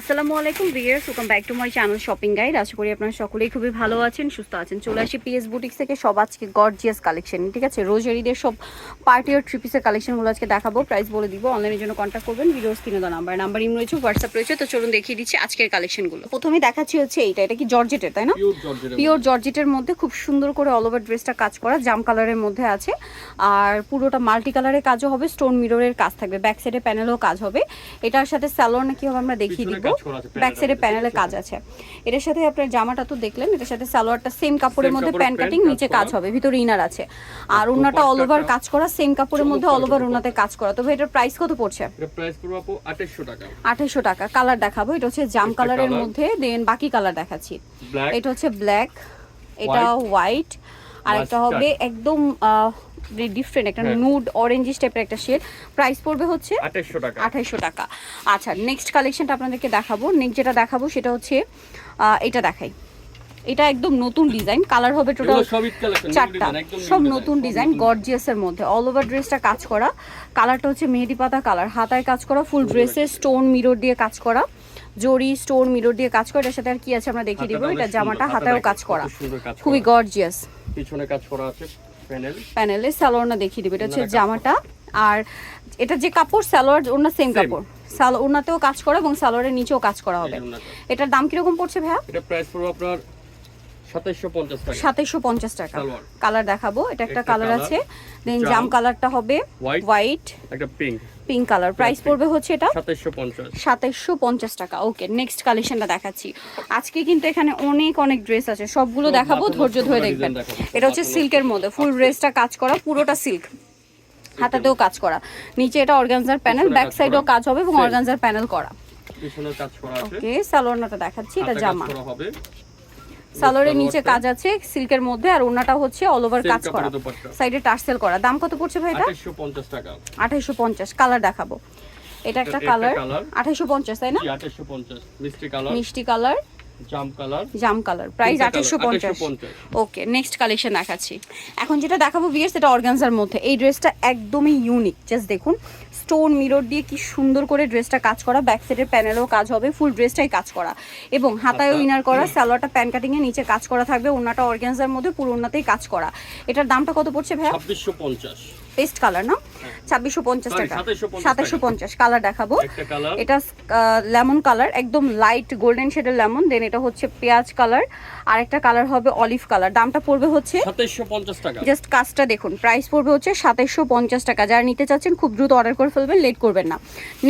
আসসালামু আলাইকুম viewers welcome back to my channel shopping guide আশা করি আপনারা সকলেই খুবই ভালো আছেন সুস্থ আছেন। চলে আসি পিএস বুটিক্স থেকে সব আজকে গর্জিয়াস কালেকশন ঠিক আছে? রোজারিদের সব পার্টি আর থ্রি পিসের কালেকশনগুলো আজকে দেখাবো প্রাইস বলে দিব অনলাইনের জন্য কন্ট্যাক্ট করবেন ভিডিও স্ক্রিনে দেওয়া নাম্বার নাম্বার ইম রয়েছে হোয়াটসঅ্যাপ রয়েছে তো চলুন দেখিয়ে দিচ্ছি আজকের কালেকশনগুলো প্রথমে দেখাচ্ছি হচ্ছে এইটা এটা কি জর্জেটের তাই না? পিওর জর্জেটের মধ্যে। খুব সুন্দর করে অল ওভার ড্রেসটা কাজ করা জাম কালারের মধ্যে আছে। আর পুরোটা মাল্টি কালারের কাজও হবে স্টোন মিররের কাজ থাকবে ব্যাক সাইডে প্যানেলও কাজ হবে। এটার সাথে স্যালোর না কি হবে আমরা দেখিয়ে পিছনে দিব ব্যাক সাইডে প্যানেলে কাজ আছে। এটার সাথে আপনার জামাটা তো দেখলেন এটার সাথে সালোয়ারটা সেম কাপড়ের মধ্যে প্যান্ট কাটিং নিচে কাজ হবে ভিতরে ইনার আছে। আর ওনাটা অল ওভার কাজ করা সেম কাপড়ের মধ্যে অল ওভার ওনাতে কাজ করা। তবে এটার প্রাইস কত পড়ছে? প্রাইস পড়বে আপু 2800 টাকা। আঠাইশো টাকা। কালার দেখাবো। এটা হচ্ছে জাম কালারের মধ্যে। দেন বাকি কালার দেখাচ্ছি। এটা হচ্ছে ব্ল্যাক এটা হোয়াইট আর একটা হবে একদম ডিফারেন্ট একটা। নুড অরেঞ্জিস টাইপের একটা শেড প্রাইস পড়বে হচ্ছে 2800 টাকা। আঠাইশো টাকা। আচ্ছা নেক্সট কালেকশনটা আপনাদেরকে দেখাবো। নেক্সট যেটা দেখাবো সেটা হচ্ছে এটা দেখাই। এটা একদম নতুন ডিজাইন কালার হবে টোটাল চারটা। সব নতুন ডিজাইন গর্জিয়াসের মধ্যে। অল ওভার ড্রেসটা কাজ করা। কালারটা হচ্ছে মেহেদি পাতা কালার হাতায় কাজ করা ফুল ড্রেসে স্টোন মিরর দিয়ে কাজ করা। জরি স্টোন মিরর দিয়ে কাজ করা। এটার সাথে আর কি আছে আমরা দেখিয়ে দিব? এটা জামাটা হাতায়ও কাজ করা। খুবই গর্জিয়াস পিছনে কাজ করা আছে। প্যানেল? স্যালোয়ারটা দেখিয়ে দিবে। এটা হচ্ছে জামাটা। আর এটা যে কাপড় স্যালোয়ার ওনার সেম কাপড়। সালো ওনাতেও কাজ করা এবং সালোয়ারের নিচেও কাজ করা হবে। এটার দাম কীরকম পড়ছে ভাইয়া? এটা প্রাইস পড়বে আপনার 2750 পঞ্চাশ টাকা। কালার দেখাবো এটা একটা কালার আছে। দেন জাম, কালারটা হবে হোয়াইট একটা পিঙ্ক পিঙ্ক কালার প্রাইস পড়বে হচ্ছে এটা 2750 সাতাইশশো পঞ্চাশ টাকা। ওকে নেক্সট কালেকশনটা দেখাচ্ছি। আজকে কিন্তু এখানে অনেক অনেক ড্রেস আছে। সবগুলো দেখাবো ধৈর্য ধরে দেখবেন। এটা হচ্ছে সিল্কের মধ্যে। ফুল ড্রেসটা কাজ করা পুরোটা সিল্ক হাতাতেও কাজ করা। নিচে এটা অর্গানজার প্যানেল ব্যাক সাইডেও কাজ হবে এবং অর্গানজার প্যানেল করা। ওকে সালোয়ারটা দেখাচ্ছি এটা জামা। সালোয়ারের নিচে কাজ আছে সিল্কের মধ্যে আর ওনাটা হচ্ছে অল ওভার কাজ করা। সাইডে টার্সেল করা। দাম কত পড়ছে ভাই এটা? 2850 টাকা। আঠাইশো পঞ্চাশ কালার দেখাবো। এটা একটা কালার colour। আঠাইশো পঞ্চাশ তাই না? 2850 মিষ্টি কালার মিষ্টি কালার জাম কালার। জাম কালার প্রাইস পঞ্চাশ। 2850 ওকে নেক্সট কালেকশন দেখাচ্ছি। এখন যেটা দেখাবো বিয়ার সেটা অর্গানজার মধ্যে। এই ড্রেসটা একদমই ইউনিক জাস্ট দেখুন স্টোন মিরর দিয়ে কি সুন্দর করে ড্রেসটা কাজ করা ব্যাক সাইডের প্যানেলও কাজ হবে ফুল ড্রেসটাই কাজ করা। এবং হাতায়ও হাতা। ইনার করা সালোয়ারটা প্যান কাটিং এর নিচে কাজ করা থাকবে ওনাটা অর্গানজার মধ্যে পুরো ওনাতেই কাজ করা। এটার দামটা কত পড়ছে ভাইয়া? 2650 পেস্ট কালার না? ছাব্বিশশো পঞ্চাশ টাকা। 2750 সাতাশশো পঞ্চাশ কালার দেখাবো। এটা লেমন কালার একদম লাইট গোল্ডেন শেডের লেমন দেন এটা হচ্ছে পেঁয়াজ কালার। আর একটা কালার হবে অলিভ কালার। দামটা পড়বে হচ্ছে টাকা। জাস্ট কাজটা দেখুন। প্রাইস পড়বে হচ্ছে সাতাইশশো পঞ্চাশ টাকা। যারা নিতে চাচ্ছেন খুব দ্রুত অর্ডার করে ফেলবেন লেট করবেন না।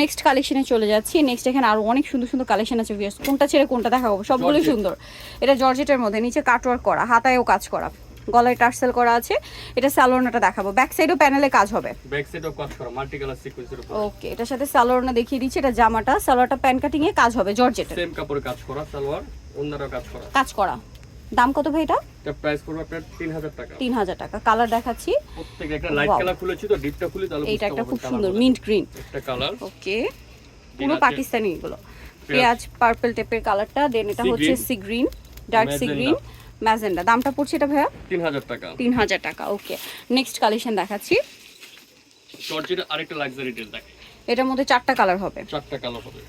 নেক্সট কালেকশনে চলে যাচ্ছি। নেক্সট এখানে আরও অনেক সুন্দর সুন্দর কালেকশন আছে কোনটা ছেড়ে কোনটা দেখাবো? সবগুলোই। সুন্দর। এটা জর্জেটের মধ্যে নিচে কাটওয়ার্ক করা হাতায়ও কাজ করা। গলায় টার্সেল করা আছে। এটা স্যালোনাটা দেখাবো। ব্যাক সাইডও প্যানেলে কাজ হবে। ব্যাক সাইডও কাজ করা মাল্টি কালার সিকোয়েন্সের উপর। ওকে এটার সাথে সালোয়ারটা দেখিয়ে দিচ্ছি। এটা জামাটা সালোয়ারটা প্যান কাটিং এ কাজ হবে জর্জেটের। সেম কাপড়ে কাজ করা সালোয়ার অন্যরা কাজ করা। কাজ করা। দাম কত ভাই এটা? এটা প্রাইস করবে আপনার 3000 টাকা। তিন হাজার টাকা। কালার দেখাচ্ছি। প্রত্যেক একটা লাইট কালার খুলেছি তো ডিপটা খুলি তাহলে বুঝতে একটা খুব সুন্দর মিন্ট গ্রিন একটা কালার ওকে পুরো পাকিস্তানি এগুলো। পেঁয়াজ পার্পল টাইপের কালারটা দেন এটা হচ্ছে sea green dark sea green magenta দামটা পড়ছে এটা ভাইয়া? 3000 টাকা। তিন হাজার টাকা ওকে। নেক্সট কালেকশন দেখাচ্ছি। আরেকটা লাক্সারি ড্রেস দেখে। এটার মধ্যে চারটা কালার হবে। চারটা কালার হবে।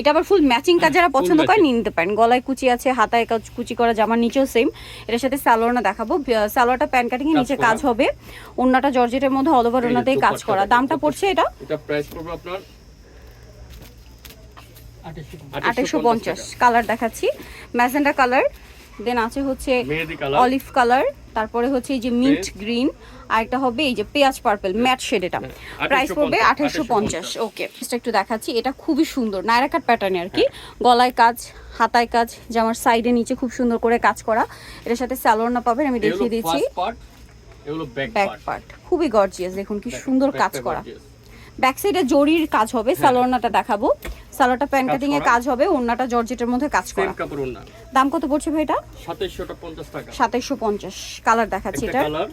এটা আবার ফুল ম্যাচিং কাজ যারা পছন্দ করে। নিয়ে নিতে পারেন। গলায় কুচি আছে হাতায় কাজ কুচি করা জামার নিচেও সেম এটার সাথে সালোয়ারটা দেখাবো। সালোয়ারটা প্যান কাটিং এর নিচে কাজ হবে। ওন্নাটা জর্জেটের মধ্যে অল ওভার ওনাতেই কাজ করা। দামটা পড়ছে এটা? এটা প্রাইস পড়বে আপনার আঠাশশো পঞ্চাশ। কালার দেখাচ্ছি। ম্যাজেন্ডা কালার দেন আছে হচ্ছে অলিভ কালার তারপরে হচ্ছে এই যে মিন্ট গ্রিন আর একটা হবে এই যে পেঁয়াজ পার্পল ম্যাট শেড এটা। হ্যাঁ, প্রাইস পড়বে 2850 আঠাশশো পঞ্চাশ ওকে একটু দেখাচ্ছি এটা খুবই সুন্দর নায়রা কাট প্যাটার্নে আর কি। গলায় কাজ হাতায় কাজ জামার সাইডে নিচে খুব সুন্দর করে কাজ করা। এটার সাথে স্যালোর না পাবেন আমি দেখিয়ে দিচ্ছি। ব্যাক পার্ট খুবই গর্জিয়াস দেখুন কি সুন্দর কাজ করা। ব্যাক সাইডে জরির কাজ হবে সালোয়ারটা দেখাবো। সালোয়ারটা প্যান কাটিং এ করা। কাজ হবে ওন্নাটা জর্জেটের মধ্যে কাজ করা। কাপড় না দাম কত পড়ছে ভাই এটা 2750 টাকা। সাতাইশশো পঞ্চাশ। কালার দেখাচ্ছি এটা। কালার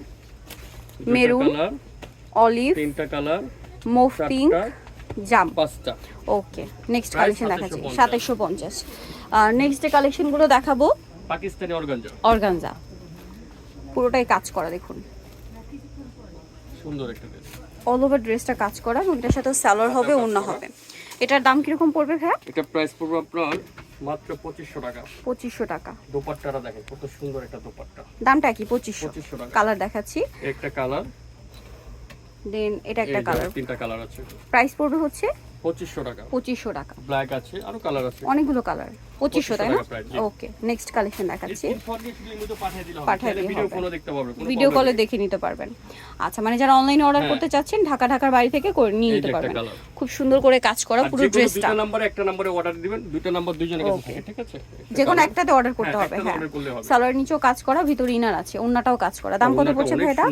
কালার অলিভ তিনটা কালার মুভ পিঙ্ক জাম। পাঁচটা। ওকে নেক্সট কালেকশন দেখাচ্ছি। 2750 পঞ্চাশ। আর নেক্সট যে কালেকশনগুলো দেখাবো পাকিস্তানি অর্গানজা। অর্গানজা। পুরোটাই কাজ করা দেখুন। সুন্দর একটা ড্রেস অল ওভার ড্রেসটা কাজ করা এবং এটার সাথে স্যালোর হবে অন্য হবে। এটার দাম কীরকম পড়বে ভাইয়া? এটা প্রাইস পড়বে আপনার মাত্র 2500 টাকা। 2500 টাকা। দোপাট্টাটা দেখেন কত সুন্দর একটা দোপাট্টা। দামটা কি পঁচিশশো? পঁচিশশো টাকা। কালার দেখাচ্ছি। একটা কালার দেন এটা একটা কালার তিনটা কালার আছে। প্রাইস পড়বে হচ্ছে পঁচিশশো টাকা। পঁচিশশো টাকা। ব্ল্যাক আছে আরও কালার আছে। অনেকগুলো কালার পঁচিশশো তাই না। ওকে নেক্সট কালেকশন দেখাচ্ছি। পাঠিয়ে দিলে হবে। পাঠিয়ে চাইলে দিলে ভিডিও কলে দেখে নিতে পারবেন। আচ্ছা মানে যারা অনলাইনে অর্ডার হ্যাঁ। করতে চাচ্ছেন ঢাকা ঢাকার বাড়ি থেকে করে নিয়ে নিতে পারবেন। খুব সুন্দর করে কাজ করা পুরো ড্রেসটা দুইটা নাম্বারে একটা নাম্বারে অর্ডার দিবেন দুইটা নাম্বার দুইজনের কাছে ঠিক আছে? যে কোনো একটাতে অর্ডার করতে হ্যাঁ, হবে হ্যাঁ। সালোয়ার নিচেও কাজ করা ভিতরে ইনার আছে অন্যটাও কাজ করা। দাম কত পড়ছে ভাই এটা।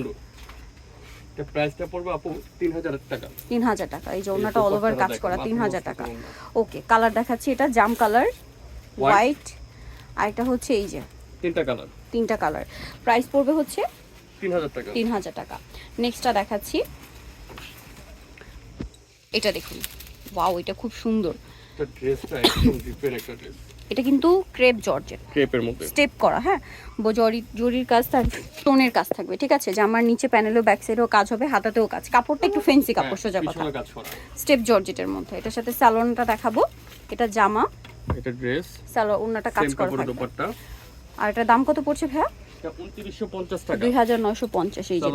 এটা প্রাইসটা পড়বে আপু 3000 টাকা। এই যে অল ওভার কাজ করা মাত্র তিন হাজার দশ টাকা ওকে কালার দেখাচ্ছি এটা জাম কালার হোয়াইট আর এটা হচ্ছে এই যে তিনটা কালার তিনটা কালার প্রাইস পড়বে হচ্ছে 3000 টাকা। তিন হাজার টাকা। নেক্সটটা দেখাচ্ছি। এটা দেখুন। ওয়াও এটা খুব সুন্দর। এটা ড্রেসটা একদম ডিপের একটা ড্রেস এটা কিন্তু ক্রেপ জর্জেট। ক্রেপের মধ্যে। স্টেপ করা হ্যাঁ? জরি জরির কাজ থাকবে স্টোনের কাজ থাকবে ঠিক আছে? জামার নিচে প্যানেলও ব্যাক সাইডেও কাজ হবে হাতাতেও কাজ। কাপড়টা একটু ফেন্সি কাপড় সোজা কথা। হ্যাঁ, কাজ করা। স্টেপ জর্জেটের মধ্যে। এটার সাথে স্যালোনটা দেখাবো। এটা জামা। এটা ড্রেস। স্যালোন ওনাটা কাজ করা থাকবে। আর এটার দাম কত পড়ছে ভাইয়া? এটা 2950 টাকা। দুই হাজার নয়শো পঞ্চাশ এই যে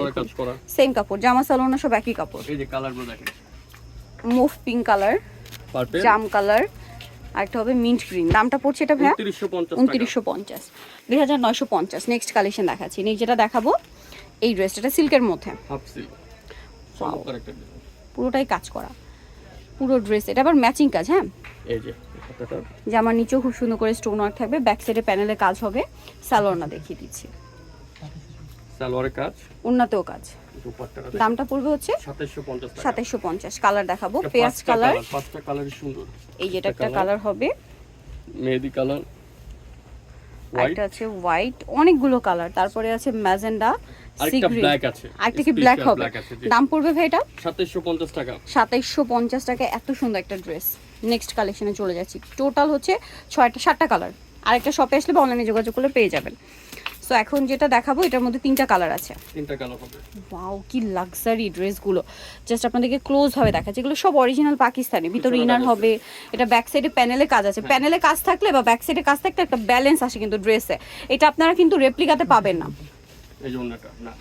সেম কাপড়। জামা স্যালোনা সব একই কাপড়। এই যে কালার মুভ পিঙ্ক কালার জাম কালার। আর একটা হবে মিন্ট গ্রিন দামটা পড়ছে এটা ভাইয়া? 2950 উনত্রিশশো পঞ্চাশ। দুই হাজার নয়শো পঞ্চাশ। নেক্সট কালেকশন দেখাচ্ছি। নেক্সট যেটা দেখাবো এই ড্রেসটা সিল্কের মধ্যে। পুরোটাই কাজ করা। পুরো ড্রেস এটা আবার ম্যাচিং কাজ হ্যাঁ? যে জামার নিচেও খুব সুন্দর করে স্টোন ওয়ার্ক থাকবে ব্যাক সাইডে প্যানেলে কাজ হবে। সালোয়ারনা দেখিয়ে দিচ্ছি। সালোয়ারের কাজ? উন্নতেও কাজ। দামটা পড়বে হচ্ছে 2750 টাকা। সাতাইশশো পঞ্চাশ। কালার দেখাবো পেঁয়াজ কালার পাঁচটা কালারই সুন্দর। এই যেটা একটা কালার হবে। মেহেদি কালার হোয়াইট একটা আছে হোয়াইট অনেকগুলো কালার তারপরে আছে ম্যাজেন্ডা আরেকটা ব্ল্যাক আরেকটা কি ব্ল্যাক হবে? দাম পড়বে ভাই এটা? 2750 টাকা। সাতাইশশো পঞ্চাশ টাকা এত সুন্দর একটা ড্রেস নেক্সট কালেকশনে চলে যাচ্ছি। টোটাল হচ্ছে ছয়টা সাতটা কালার আরেকটা শপে আসলে বা অনলাইনে যোগাযোগ করলে পেয়ে যাবেন। সো এখন যেটা দেখাবো এটার মধ্যে তিনটা কালার আছে। তিনটা কালার হবে। ওয়াও কি লাক্সারি ড্রেসগুলো। জাস্ট আপনাদেরকে ক্লোজ ভাবে দেখাচ্ছে। এগুলো সব অরিজিনাল পাকিস্তানি। ভিতরে ইনার হবে এটা ব্যাক সাইডে প্যানেলে কাজ আছে। প্যানেলে কাজ থাকলে বা ব্যাক সাইডে কাজ থাকলে একটা ব্যালেন্স আসে কিন্তু ড্রেসে এটা আপনারা কিন্তু রেপ্লিকাতে পাবেন না। এই ওন্নাটা না।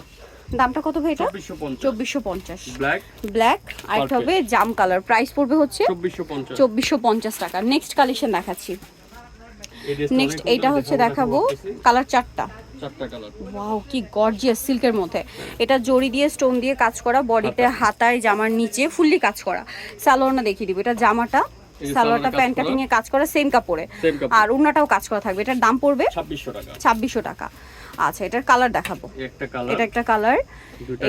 দামটা কত ভাই এটা? 2450 চব্বিশশো পঞ্চাশ। ব্ল্যাক ব্ল্যাক আর হবে জাম কালার প্রাইস পড়বে হচ্ছে 2450 চব্বিশশো পঞ্চাশ টাকা। নেক্সট কালেকশন দেখাচ্ছি। নেক্সট এইটা হচ্ছে দেখাবো কালার চারটা। চারটা কালার ওয়াও কি গর্জিয়াস সিল্কের মধ্যে। এটা জড়ি দিয়ে স্টোন দিয়ে কাজ করা বডিতে হাতায় জামার নিচে ফুললি কাজ করা। সালোয়ারটা দেখিয়ে দিব এটা জামাটা সালোয়ারটা প্যান্ট কাটিং এ কাজ করা। সেম কাপড়ে। আর উন্নাটাও কাজ করা থাকবে। এটার দাম পড়বে 2600 টাকা। ছাব্বিশশো টাকা। আচ্ছা এটার কালার দেখাবো। একটা কালার এটা একটা কালার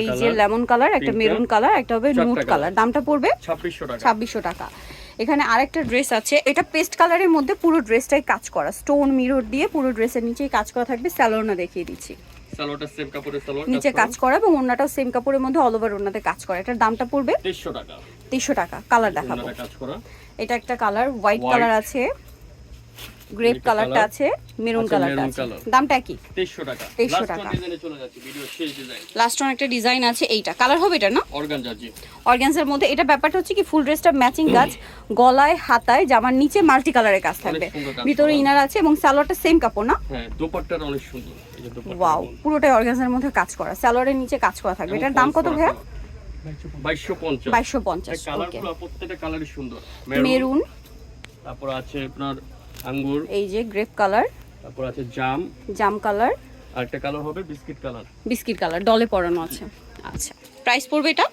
এই যে লেমন কালার একটা মেরুন কালার একটা হবে নুট কালার দামটা পড়বে 2600 টাকা। ছাব্বিশশো টাকা। এখানে আরেকটা ড্রেস আছে। এটা পেস্ট কালারের মধ্যে পুরো ড্রেসটাই কাজ করা। স্টোন মিরর দিয়ে পুরো ড্রেসের নিচেই কাজ করা থাকবে। স্যালোনা দেখিয়ে দিচ্ছি। সালোয়ারটা সেম কাপড়ের সালোয়ার নিচে কাজ করা এবং অন্যটাও সেম কাপড়ের মধ্যে অল ওভার ওনাতে কাজ করা। এটার দামটা পড়বে 2300 টাকা। তিনশো টাকা। কালার দেখাবো। এটা একটা কালার হোয়াইট কালার আছে। গ্রেপ কালারটা আছে মেরুন কালারটা আছে। দামটা কি 2300 টাকা। 2300 টাকা। design চলে যাচ্ছে ভিডিও শেষ ডিজাইন লাস্ট ওয়ান একটা ডিজাইন আছে এইটা। কালার হবে এটা না? অর্গানজা জি। অর্গ্যান্সের মধ্যে এটা ব্যাপারটা হচ্ছে কি ফুল ড্রেসটা ম্যাচিং কাজ গলায় হাতায় জামার নিচে মাল্টি কালারের কাজ থাকবে। ভিতরে ইনার আছে এবং সালোয়ারটা সেম কাপড় না? হ্যাঁ দোপাট্টাটা অনেক সুন্দর। এই ওয়াও পুরোটাই অর্গ্যান্সের মধ্যে কাজ করা। সালোয়ারের নিচে কাজ করা থাকবে। এটার দাম কত ভাইয়া? 2250 বাইশশো পঞ্চাশ। ওকে কালারগুলো প্রত্যেকটা কালারই সুন্দর। মেরুন তারপর আছে আপনার আঙ্গুর। এই যে গ্রেপ কালার তারপর আছে জাম। জাম কালার আর একটা কালার হবে বিস্কিট কালার বিস্কিট কালার ডলে পরানো আছে। আচ্ছা প্রাইস পড়বে এটা?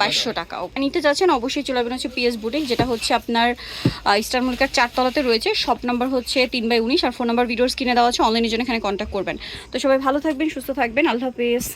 বাইশশো টাকা। নিতে যাচ্ছেন অবশ্যই চলে যাবেন হচ্ছে পিএস বুটিক যেটা হচ্ছে আপনার স্টার মল্লিকার চারতলাতে রয়েছে। শপ নাম্বার হচ্ছে তিন বাই উনিশ আর ফোন নাম্বার ভিডিওস কিনে দেওয়া আছে অনলাইনের জন্য এখানে কন্ট্যাক্ট করবেন। তো সবাই ভালো থাকবেন সুস্থ থাকবেন আল্লাহ হাফেজ।